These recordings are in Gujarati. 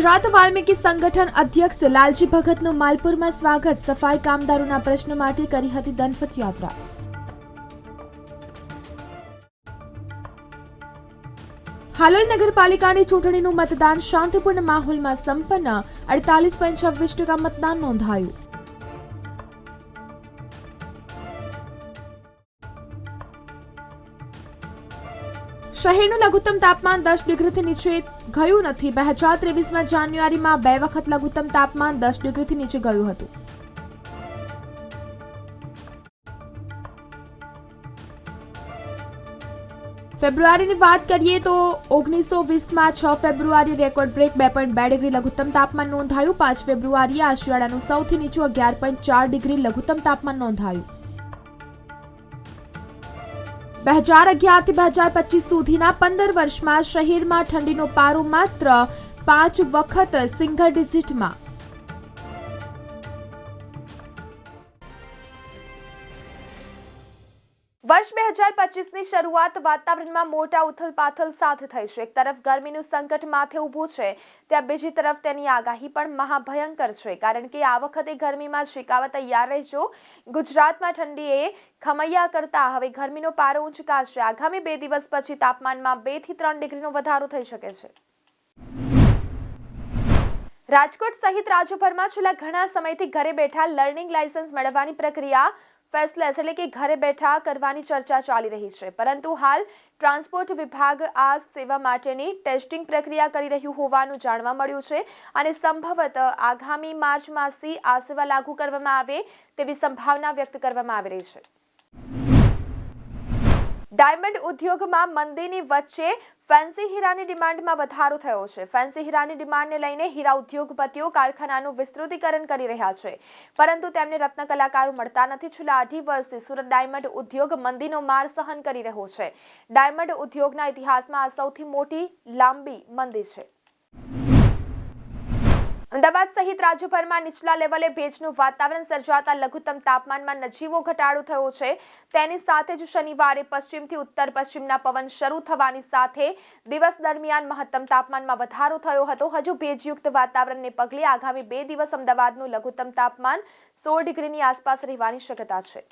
ગુજરાત વાલ્મીકી સંગઠન અધ્યક્ષ લાલજી ભગતનું માલપુરમાં સ્વાગત સફાઈ કામદારોના પ્રશ્ન માટે કરી હતી દનફત યાત્રા. હાલોલ નગરપાલિકાની ચૂંટણીનું મતદાન શાંતિપૂર્ણ માહોલમાં સંપન્ન. અડતાલીસ પોઈન્ટ છવ્વીસ ટકા મતદાન નોંધાયું. શહેરનું લઘુત્તમ તાપમાન દસ ડિગ્રીથી નીચે ગયું નથી. બે હજાર ત્રેવીસમાં જાન્યુઆરીમાં બે વખત લઘુત્તમ તાપમાન દસ ડિગ્રીથી નીચે ગયું હતું. ફેબ્રુઆરીની વાત કરીએ તો ઓગણીસો વીસમાં છ ફેબ્રુઆરી રેકોર્ડ બ્રેક બે પોઈન્ટ બે ડિગ્રી લઘુત્તમ તાપમાન નોંધાયું. પાંચ ફેબ્રુઆરીએ આ શિયાળાનું સૌથી નીચું અગિયાર પોઈન્ટ ચાર ડિગ્રી લઘુત્તમ તાપમાન નોંધાયું. બે હજાર અગિયારથી બે હજાર પચીસ સુધીના પંદર વર્ષમાં શહેરમાં ઠંડીનો પારો માત્ર પાંચ વખત સિંગલ ડિજિટમાં. વર્ષ બે હજાર પચીસની શરૂઆત વાતાવરણમાં મોટા ઉથલપાથલ સાથે થઈ છે. એક તરફ ગરમીનું સંકટ માથે ઊભું છે, ત્યાં બીજી તરફ તેની આગાહી પણ મહાભયંકર છે. કારણ કે આ વખતે ગરમીમાં શીકાવા તૈયાર રહેજો. ગુજરાતમાં ઠંડીએ ખમૈયા કરતા હવે ગરમીનો પારો ઊંચકાશે. આગામી બે દિવસ પછી તાપમાનમાં બેથી ત્રણ ડિગ્રીનો વધારો થઈ શકે છે. રાજકોટ સહિત રાજ્યભરમાં છેલ્લા ઘણા સમયથી ઘરે બેઠા લર્નિંગ લાયસન્સ મેળવવાની પ્રક્રિયા ફેસલેસ એટલે કે ઘરે બેઠા કરવાની ચર્ચા ચાલી રહી છે. પરંતુ હાલ ટ્રાન્સપોર્ટ વિભાગ આ સેવા માટેની ટેસ્ટિંગ પ્રક્રિયા કરી રહ્યું હોવાનું જાણવા મળ્યું છે અને સંભવત આગામી માર્ચ માસથી આ સેવા લાગુ કરવામાં આવે તેવી સંભાવના વ્યક્ત કરવામાં આવી રહી છે. ડાયમંડ ઉદ્યોગમાં મંદીની વચ્ચે ફેન્સી હીરાની ડિમાન્ડમાં વધારો થયો છે. ફેન્સી હીરાની ડિમાન્ડને લઈને હીરા ઉદ્યોગપતિઓ કારખાનાનું વિસ્તૃતીકરણ કરી રહ્યા છે. પરંતુ તેમને રત્ન કલાકારો મળતા નથી. છેલ્લા અઢી વર્ષથી સુરત ડાયમંડ ઉદ્યોગ મંદીનો માર સહન કરી રહ્યો છે. ડાયમંડ ઉદ્યોગના ઇતિહાસમાં આ સૌથી મોટી લાંબી મંદી છે. અમદાવાદ સહિત રાજ્યભરમાં નીચલા લેવલે ભેજનું વાતાવરણ સર્જાતા લઘુત્તમ તાપમાનમાં નજીવો ઘટાડો થયો છે. તેની સાથે જ શનિવારે પશ્ચિમથી ઉત્તર પશ્ચિમના પવન શરૂ થવાની સાથે દિવસ દરમિયાન મહત્તમ તાપમાનમાં વધારો થયો હતો. હજુ ભેજયુક્ત વાતાવરણને પગલે આગામી બે દિવસ અમદાવાદનું લઘુત્તમ તાપમાન સોળ ડિગ્રીની આસપાસ રહેવાની શક્યતા છે.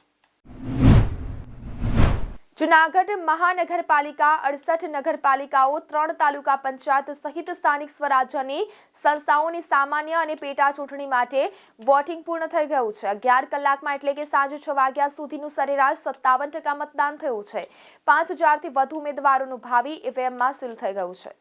જુનાગઢ મહાનગરપાલિકા અડસઠ નગરપાલિકાઓ ત્રણ તાલુકા પંચાયત સહિત સ્થાનિક સ્વરાજ્યની સંસ્થાઓની સામાન્ય અને પેટા ચૂંટણી માટે વોટિંગ પૂર્ણ થઈ ગયું છે. અગિયાર કલાકમાં એટલે કે સાંજે છ વાગ્યા સુધીનું સરેરાશ સત્તાવન ટકા મતદાન થયું છે. પાંચ હજારથી વધુ ઉમેદવારોનું ભાવિ ઈવીએમમાં સીલ થઈ ગયું છે.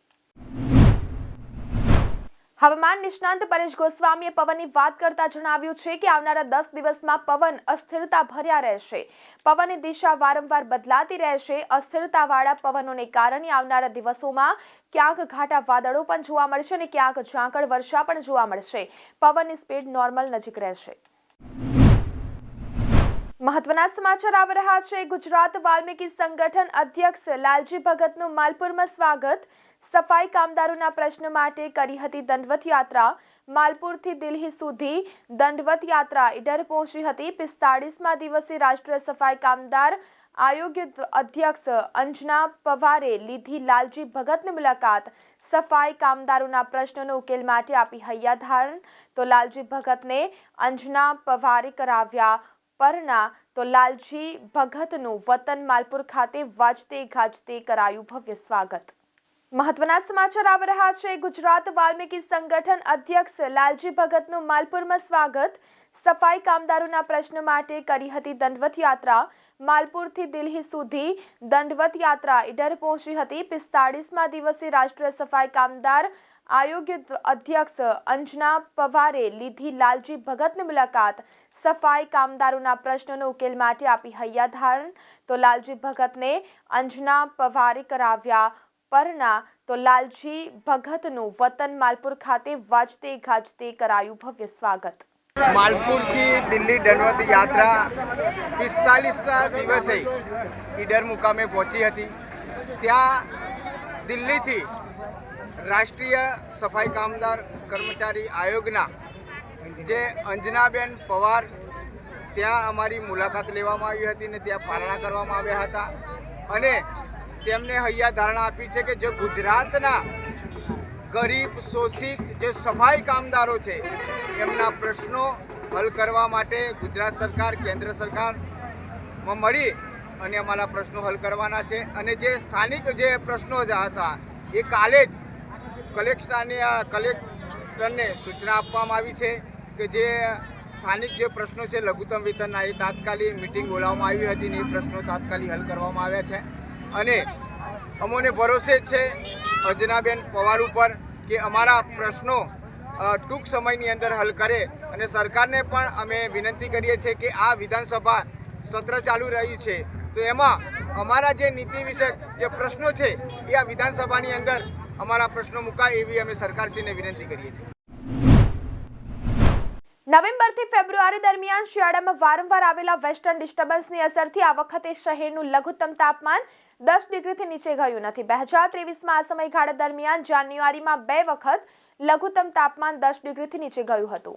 હવામાન નિષ્ણાંત પરેશ ગોસ્વામીએ પવનની વાત કરતા જણાવ્યું છે કે આવનારા દસ દિવસમાં પવન અસ્થિરતા ભર્યા રહેશે. પવનની દિશા વારંવાર બદલાતી રહેશે. અસ્થિરતાવાળા પવનોને કારણે આવનારા દિવસોમાં ક્યાંક ઘાટા વાદળો પણ જોવા મળશે અને ક્યાંક ઝાંકળ વર્ષા પણ જોવા મળશે. પવનની સ્પીડ નોર્મલ નજીક રહેશે. મહત્વના સમાચાર આવી રહ્યા છે. ગુજરાત વાલ્મીકી સંગઠન અધ્યક્ષ લાલજી ભગતનું માલપુરમાં સ્વાગત. સફાઈ કામદારોના પ્રશ્ન માટે કરી હતી દંડવત યાત્રા માલપુરથી દિલ્હી સુધી દંડવત યાત્રા ઈડર પહોંચી હતી. પિસ્તાળીસમાં દિવસે રાષ્ટ્રીય સફાઈ કામદાર આયોગ અધ્યક્ષ અંજના પવારે લીધી લાલજી ભગતની મુલાકાત. સફાઈ કામદારોના પ્રશ્નોનો ઉકેલ માટે આપી હૈયાધારણ. તો લાલજી ભગતને અંજના પવારે કરાવ્યા પરના. તો લાલજી ભગતનું વતન માલપુર ખાતે વાજતે ગાજતે કરાયું ભવ્ય સ્વાગત. મહત્વના સમાચાર આવી રહ્યા છે. ગુજરાત વાલ્મીકી સંગઠન અધ્યક્ષ લાલજી ભગતનું માલપુરમાં સ્વાગત. સફાઈ કામદારોના પ્રશ્ન માટે કરી હતી દંડવત યાત્રા માલપુરથી દિલ્હી સુધી દંડવત યાત્રા ઈડર પહોંચી હતી. પિસ્તાળીસમાં દિવસે રાષ્ટ્રીય સફાઈ કામદાર આયોગ અધ્યક્ષ અંજના પવારે લીધી લાલજી ભગતની મુલાકાત. સફાઈ કામદારોના પ્રશ્નોનો ઉકેલ માટે આપી હૈયાધારણ. તો લાલજી ભગતને અંજના પવારે કરાવ્યા પરના તો લાલજી ભગતનું વતન માલપુર ખાતે વાજતે ગાજતે કરાયું ભવ્ય સ્વાગત. માલપુરથી દિલ્હી દંડવત યાત્રા પિસ્તાલીસના દિવસે ઈડર મુકામે પહોંચી હતી. ત્યાં દિલ્હીથી રાષ્ટ્રીય સફાઈ કામદાર કર્મચારી આયોગના જે અંજનાબેન પવાર ત્યાં અમારી મુલાકાત લેવામાં આવી હતી ને ત્યાં પારણા કરવામાં આવ્યા હતા. અને તેમને હૈયા ધારણા આપી છે કે જે ગુજરાતના ગરીબ શોષિત જે સફાઈ કામદારો છે, એમના પ્રશ્નો હલ કરવા માટે ગુજરાત સરકાર, કેન્દ્ર સરકારમાં મળી અને અમારા પ્રશ્નો હલ કરવાના છે. અને જે સ્થાનિક જે પ્રશ્નો જ હતા, એ કાલે જ કલેક્ટરને કલેક્ટરને સૂચના આપવામાં આવી છે કે જે સ્થાનિક જે પ્રશ્નો છે, લઘુત્તમ વેતનના, એ તાત્કાલિક મિટિંગ બોલાવવામાં આવી હતી ને એ પ્રશ્નો તાત્કાલિક હલ કરવામાં આવ્યા છે. અને અમોને ભરોસે છે અજનાબેન પવાર ઉપર કે અમારા પ્રશ્નો ટૂંક સમયની અંદર હલ કરે. અને સરકારને પણ અમે વિનંતી કરીએ છીએ કે આ વિધાનસભા સત્ર ચાલુ રહ્યું છે. તો એમાં અમારા જે નીતિ વિષયક જે પ્રશ્નો છે, એ આ વિધાનસભાની અંદર અમારા પ્રશ્નો મુકાય એવી અમે સરકારશ્રીને વિનંતી કરીએ છીએ. નવેમ્બરથી ફેબ્રુઆરી દરમિયાન શિયાળામાં વારંવાર આવેલા વેસ્ટર્ન ડિસ્ટર્બન્સની અસરથી આ વખતે શહેરનું લઘુત્તમ તાપમાન દસ ડિગ્રીથી નીચે ગયું નથી. બે હજાર ત્રેવીસમાં આ સમયગાળા દરમિયાન જાન્યુઆરીમાં બે વખત લઘુત્તમ તાપમાન દસ ડિગ્રીથી નીચે ગયું હતું.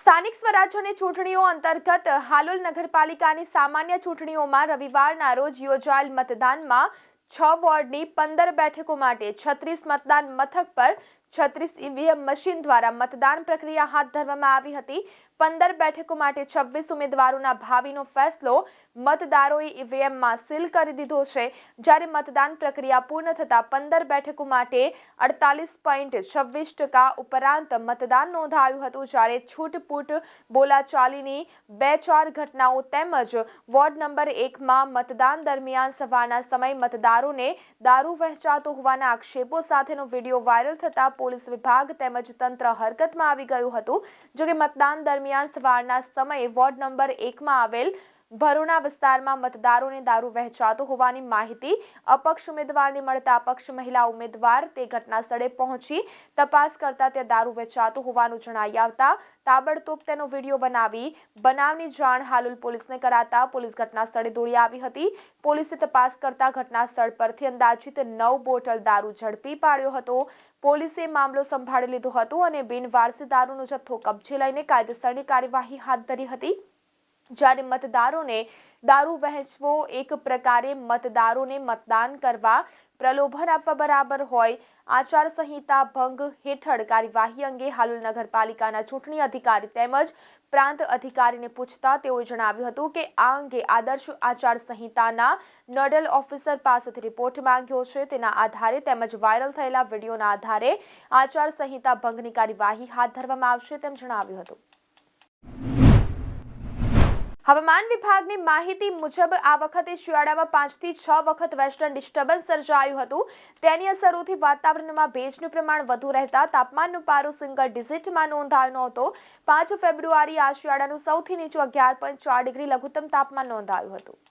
સ્થાનિક સ્વરાજ્યની ચૂંટણીઓ અંતર્ગત હાલોલ નગરપાલિકાની સામાન્ય ચૂંટણીઓમાં રવિવારના રોજ યોજાયેલ મતદાનમાં છ વોર્ડની પંદર બેઠકો માટે છત્રીસ મતદાન મથક પર છત્રીસ ઈવીએમ મશીન દ્વારા મતદાન પ્રક્રિયા હાથ ધરવામાં આવી હતી. પંદર બેઠકો માટે છવ્વીસ ઉમેદવારોના ભાવિનો ફેસલો મતદારોએ ઈવીએમમાં સીલ કરી દીધો છે. જ્યારે મતદાન પ્રક્રિયા પૂર્ણ થતાં પંદર બેઠકો માટે અડતાલીસ પોઈન્ટ છવ્વીસ ટકા ઉપરાંત મતદાન નોંધાયું હતું, જ્યારે છૂટપૂટ બોલાચાલીની બે ચાર ઘટનાઓ તેમજ વોર્ડ નંબર એકમાં મતદાન દરમિયાન સવારના સમયે મતદારોને દારૂ વહેંચાતો હોવાના આક્ષેપો સાથેનો વીડિયો વાયરલ થતાં પોલીસ વિભાગ તેમજ તંત્ર હરકતમાં આવી ગયું હતું. જોકે મતદાન દરમિયાન સવારના સમયે વોર્ડ નંબર એકમાં આવેલ ભરૂણા વિસ્તારમાં મતદારોને દારૂ વહેંચાતો હોવાની માહિતી અપક્ષ ઉમેદવારને મળતા અપક્ષ મહિલા ઉમેદવાર તે ઘટના સ્થળે પહોંચી તપાસ કરતા ત્યાં દારૂ વહેંચાતો હોવાનું જણાઈ આવતા તાબડતોબ તેનો વીડિયો બનાવી બનાવની જાણ હાલુલ પોલીસને કરાતા પોલીસ ઘટના સ્થળે દોડી આવી હતી. પોલીસે તપાસ કરતા ઘટના સ્થળ પરથી અંદાજિત નવ બોટલ દારૂ ઝડપી પાડ્યો હતો. પોલીસે મામલો સંભાળી લીધો હતો અને બિનવારસી દારૂનો જથ્થો કબજે લઈને કાયદેસરની કાર્યવાહી હાથ ધરી હતી. જ્યારે મતદારોને દારૂ વહેંચવો એક પ્રકારે મતદારોને મતદાન કરવા પ્રલોભન આપવા બરાબર હોય આચારસંહિતા ભંગ હેઠળ કાર્યવાહી અંગે હાલોલ નગરપાલિકાના ચૂંટણી અધિકારી તેમજ પ્રાંત અધિકારીને પૂછતા તેઓએ જણાવ્યું હતું કે આ અંગે આદર્શ આચારસંહિતાના નોડલ ઓફિસર પાસેથી રિપોર્ટ માંગ્યો છે. તેના આધારે તેમજ વાયરલ થયેલા વિડીયોના આધારે આચારસંહિતા ભંગની કાર્યવાહી હાથ ધરવામાં આવશે તેમ જણાવ્યું હતું. હવામાન વિભાગની માહિતી મુજબ આ વખતે શિયાળામાં પાંચથી છ વખત વેસ્ટર્ન ડિસ્ટર્બન્સ સર્જાયું હતું. તેની અસરોથી વાતાવરણમાં ભેજનું પ્રમાણ વધુ રહેતા તાપમાનનો પારો સિંગલ ડિજિટમાં નોંધાયો હતો પાંચ ફેબ્રુઆરી આ શિયાળાનું સૌથી નીચું અગિયાર પોઈન્ટ ચાર ડિગ્રી લઘુત્તમ તાપમાન નોંધાયું હતું.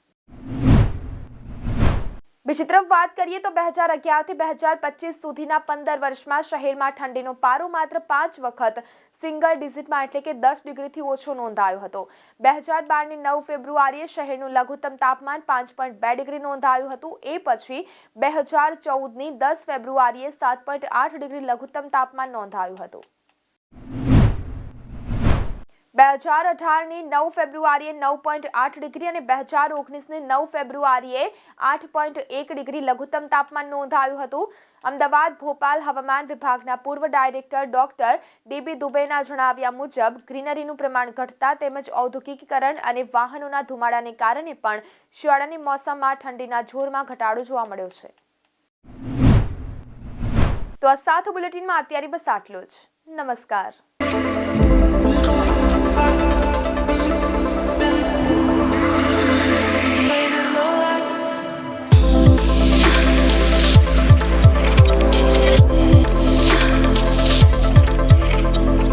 બીજી તરફ વાત કરીએ તો બે હજાર અગિયારથી બે હજાર પચીસ સુધીના પંદર વર્ષમાં શહેરમાં ઠંડીનો પારો માત્ર પાંચ વખત સિંગલ ડિજિટમાં એટલે કે દસ ડિગ્રીથી ઓછો નોંધાયો હતો. બે હજાર બારની નવ ફેબ્રુઆરીએ શહેરનું લઘુત્તમ તાપમાન પાંચ પોઈન્ટ બે ડિગ્રી નોંધાયું હતું. એ પછી બે હજાર ચૌદની દસ ફેબ્રુઆરીએ સાત પોઈન્ટ આઠ ડિગ્રી લઘુત્તમ તાપમાન નોંધાયું હતું. બે હજાર અઢારની નવ ફેબ્રુઆરીએ નવ પોઈન્ટ આઠ ડિગ્રી અને બે હજાર ઓગણીસની નવ ફેબ્રુઆરીએ આઠ પોઈન્ટ એક ડિગ્રી લઘુત્તમ તાપમાન નોંધાયું હતું. અમદાવાદ, ભોપાલ હવામાન વિભાગના પૂર્વ ડાયરેક્ટર ડોક્ટર ડીબી દુબેના જણાવ્યા મુજબ, ગ્રીનરીનું પ્રમાણ ઘટતા તેમજ ઔદ્યોગિકીકરણ અને વાહનોના ધુમાડાને કારણે પણ શિયાળાની મોસમમાં ઠંડીના જોરમાં ઘટાડો જોવા મળ્યો છે. તો આ સાથ બુલેટિનમાં અત્યારે બસ આટલું જ. નમસ્કાર.